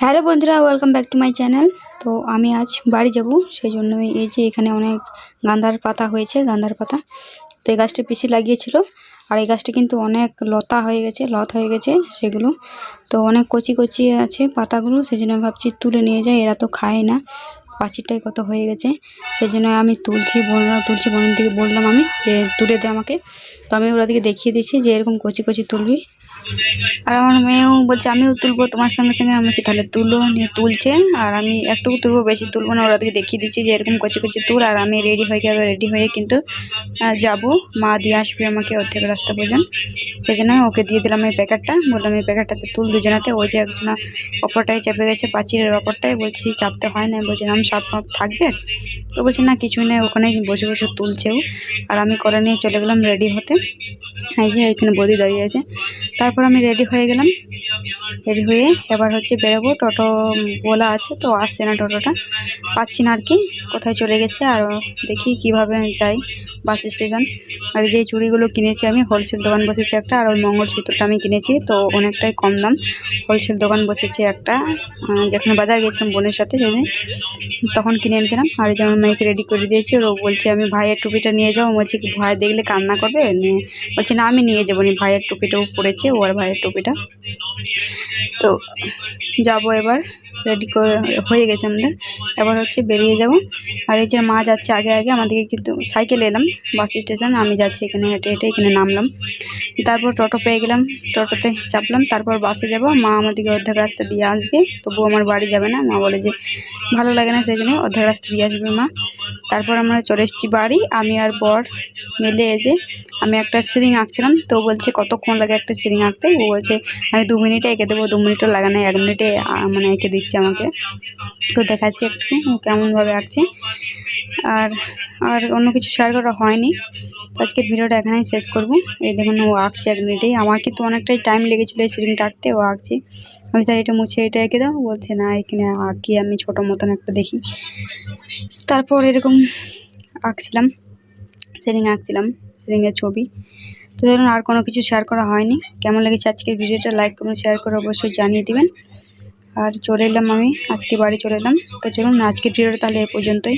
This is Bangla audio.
হ্যালো বন্ধুরা welcome back to my channel তো আমি আজ বাড়ি যাব সেই জন্যই এই যে এখানে অনেক গান্ধার পাতা হয়েছে, গান্ধার পাতা। তো এই গাছটা পিসি লাগিয়েছিল, আর এই গাছটা কিন্তু অনেক লতা হয়ে গেছে লত হয়ে গেছে সেগুলো। তো অনেক কচি কচি আছে পাতাগুলো সেই জন্য ভাবছি তুলে নিয়ে যাই, এরা তো খায় না। পাচিরটাই কত হয়ে গেছে সেই জন্য আমি তুলছি বললাম, তুলছি বোনের দিকে বললাম আমি যে তুলে দে আমাকে। তো আমি ওরা দিকে দেখিয়ে দিচ্ছি যে এরকম কচি কচি তুলবি। আর আমার মেয়েও বলছে, আমিও তুলবো তোমার সঙ্গে সঙ্গে। আমি বলছি, তাহলে তুলো, নিয়ে তুলছে। আর আমি একটুকু তুলবো, বেশি তুলবো না ওরাদিকে দেখিয়ে দিচ্ছি যে এরকম কচি কচি তুল, আর আমি রেডি হয়ে গেলে রেডি হয়ে কিন্তু যাব। মা দিয়ে আসবে আমাকে অর্ধেক রাস্তা পর্যন্ত সেই জন্য ওকে দিয়ে দিলাম এই প্যাকেটটা। বললাম, এই প্যাকেটটাতে তুল দুজনাতে। ওই যে একজনা অপরটাই চেপে গেছে পাঁচিরের অপরটাই। বলছি, চাপতে হয় না। বলছি আমি সাপ ফাপ থাকবে? তো বলছি, না কিছুই নেই। ওখানে বসে বসে তুলছেও। আর আমি করে নিয়ে চলে গেলাম রেডি হতে। এই যে এখানে বদি দাঁড়িয়ে আছে। তারপর আমি রেডি হয়ে গেলাম। রেডি হয়ে এবার হচ্ছে বেরোবো। টোটো বলা আছে তো আসছে না টোটোটা। পাচ্ছি না আর কি, কোথায় চলে গেছে আর দেখি কীভাবে যাই বাস স্টেশন। আর যে চুড়িগুলো কিনেছি আমি, হোলসেল দোকান বসেছে একটা আর ওই মঙ্গলসূত্রটা আমি কিনেছি তো অনেকটাই কম দাম। হোলসেল দোকান বসেছে একটা যেখানে বাজার গেছিলাম বোনের সাথে সেদিন, তখন কিনে এনেছিলাম। আর যেমন মেয়েকে রেডি করে দিয়েছি, ও বলছে আমি ভাইয়ের টুপিটা নিয়ে যাব। বলছি, ভাই দেখলে কান্না করবে? বলছে, না, আমি নিয়ে যাব নি। ভাইয়ের টুপিটাও পরেছে ও আর ভাইয়ের টুপিটা। তো যাব এবার রেডি করে হয়ে গেছে আমাদের। এবার হচ্ছে বেরিয়ে যাব। আর এই যে মা যাচ্ছে আগে আগে, আমাদেরকে কিন্তু সাইকেলে এলাম, বাস স্টেশন, আমি যাচ্ছি এখানে হেঁটে হেঁটে এখানে নামলাম। তারপর টোটো পেয়ে গেলাম, টোটোতে চাপলাম, তারপর বাসে যাব। মা আমাদেরকে অর্ধেক রাস্তা দিয়ে আসবে তবু আমার বাড়ি যাবে না। মা বলে যে ভালো লাগে না সেই জন্য অর্ধেক রাস্তা দিয়ে আসবে মা। তারপর আমরা চলে এসেছি বাড়ি, আমি আর বর মিলে যে আমি একটা সিরিং আঁকছিলাম, তো বলছে কতক্ষণ লাগে একটা সিরিং আঁকতে? ও বলছে আমি দু মিনিটে এঁকে দেবো দু মিনিটও লাগে না এক মিনিটে মানে এঁকে দিচ্ছে আমাকে। তো দেখাচ্ছি একটু কেমনভাবে আঁকছে। আর আর অন্য কিছু শেয়ার করা হয়নি। তো আজকের ভিডিওটা এখানেই শেষ করব। এই দেখুন, ও আঁকছে এক মিনিটেই। আমার কিন্তু অনেকটাই টাইম লেগেছিলো এই সিরিংটা আঁকতে ও আঁকছে। আমি স্যার এটা মুছে এটা এঁকে দাও, বলছে, না এখানে আঁকি, আমি ছোটো মতন একটা দেখি। তারপর এরকম আঁকছিলাম সিরিং আঁকছিলাম সিরিংয়ের ছবি। তো ধরুন আর কোনো কিছু শেয়ার করা হয়নি। কেমন লেগেছে আজকের ভিডিওটা? লাইক করুন শেয়ার করে অবশ্যই জানিয়ে দেবেন। আর চলে এলাম আমি, আজকে বাড়ি চলে এলাম। তো চলুন আজকের ভিডিওটা তাহলে এ পর্যন্তই।